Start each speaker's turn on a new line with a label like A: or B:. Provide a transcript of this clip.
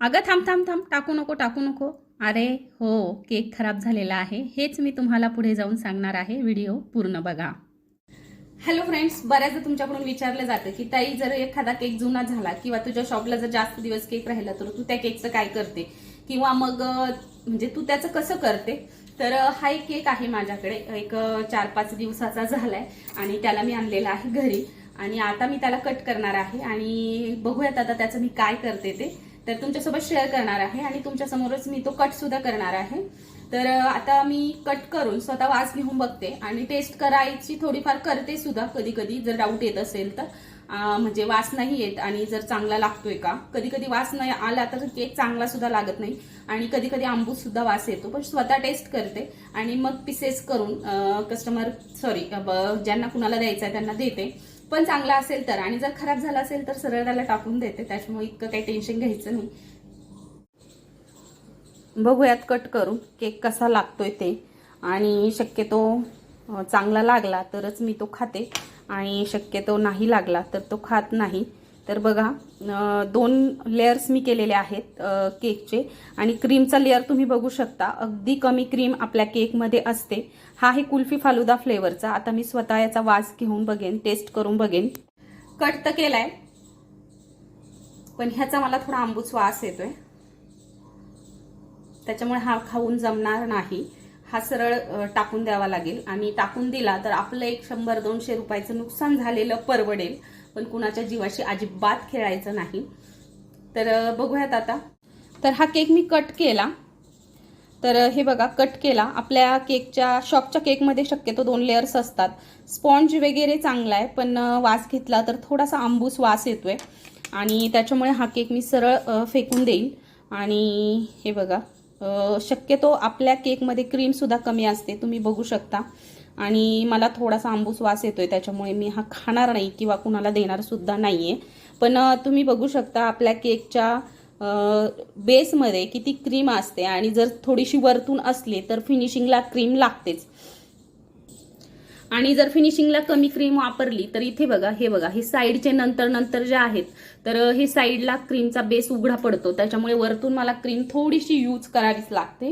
A: अगं थांब थांब थांब. टाकू नको टाकू नको. अरे हो केक खराब झालेला आहे. हेच मी तुम्हाला पुढे जाऊन सांगणार आहे. व्हिडिओ पूर्ण बघा. हॅलो फ्रेंड्स बऱ्याचदा तुमच्याकडून विचारलं जातं की ताई जर एखादा केक जुना झाला किंवा तुझ्या शॉपला जर जास्त दिवस केक राहिला तर तू त्या केकचं काय करते? किंवा मग म्हणजे तू त्याचं कसं करते? तर हा एक केक आहे माझ्याकडे. एक चार पाच दिवसाचा झालाय आणि त्याला मी आणलेला आहे घरी. आणि आता मी त्याला कट करणार आहे आणि बघूयात आता त्याचं मी काय करते ते. तर तुमच्यासोबत शेअर करणार आहे आणि तुमच्यासमोरच मी तो कट सुद्धा करणार आहे. तर आता मी कट करून स्वतः वास घेऊन बघते आणि टेस्ट करायची थोडीफार करते सुद्धा कधी कधी जर डाऊट येत असेल तर. म्हणजे वास नाही येत आणि जर चांगला लागतोय का? कधी कधी वास नाही आला तर केक चांगला सुद्धा लागत नाही आणि कधी कधी आंबूस सुद्धा वास येतो. पण स्वतः टेस्ट करते आणि मग पिसेस करून कस्टमर सॉरी ज्यांना कुणाला द्यायचं आहे त्यांना देते. पण चांगला असेल तर. आणि जर खराब झाला असेल तर सरळ त्याला टाकून देते. त्याच्यामुळे इतकं काही टेन्शन घ्यायचं नाही. बघूयात कट करून केक कसा लागतोय ते. आणि शक्यतो चांगला लागला तरच मी तो खाते. आणि शक्यतो नाही लागला तर तो खात नाही. तर बघा दोन लेयर्स मी केलेले आहेत केकचे आणि क्रीमचा लेअर तुम्ही बघू शकता अगदी कमी क्रीम आपल्या केकमध्ये असते. हा आहे कुल्फी फालुदा फ्लेवरचा आता मी स्वतः याचा वास घेऊन बघेन टेस्ट करून बघेन. कट तर केलाय पण ह्याचा मला थोडा आंबूच वास येतोय. त्याच्यामुळे हा खाऊन जमणार नाही. हा सरळ टाकून द्यावा लागेल. आणि टाकून दिला तर आपलं एक शंभर दोनशे रुपयाचं नुकसान झालेलं परवडेल. पण कुणाच्या जीवाशी अजिबात खेळायचं नाही. तर बघूयात आता. तर हा केक मी कट केला. तर हे बघा कट केला. आपल्या केकच्या शॉपच्या केकमध्ये शक्यतो दोन लेअर्स असतात. स्पॉन्ज वगैरे चांगला आहे पण वास घेतला तर थोडासा आंबूस वास येतोय. आणि त्याच्यामुळे हा केक मी सरळ फेकून देईल आणि हे बघा. शक्यतो आपल्या केकमध्ये क्रीमसुद्धा कमी असते तुम्ही बघू शकता. आणि मला थोडासा आंबूस वास येतोय त्याच्यामुळे मी हा खाणार नाही किंवा कुणाला देणारसुद्धा नाही आहे पण तुम्ही बघू शकता आपल्या केकच्या बेसमध्ये किती क्रीम असते आणि जर थोडीशी वरतून असली तर फिनिशिंगला क्रीम लागतेच. आणि जर फिनिशिंगला कमी क्रीम वापरली तर इथे बघा हे बघा हे साईडचे नंतर नंतर जे आहेत तर हे साईडला क्रीमचा बेस उघडा पडतो. त्याच्यामुळे वरतून मला क्रीम थोडीशी यूज करावीच लागते.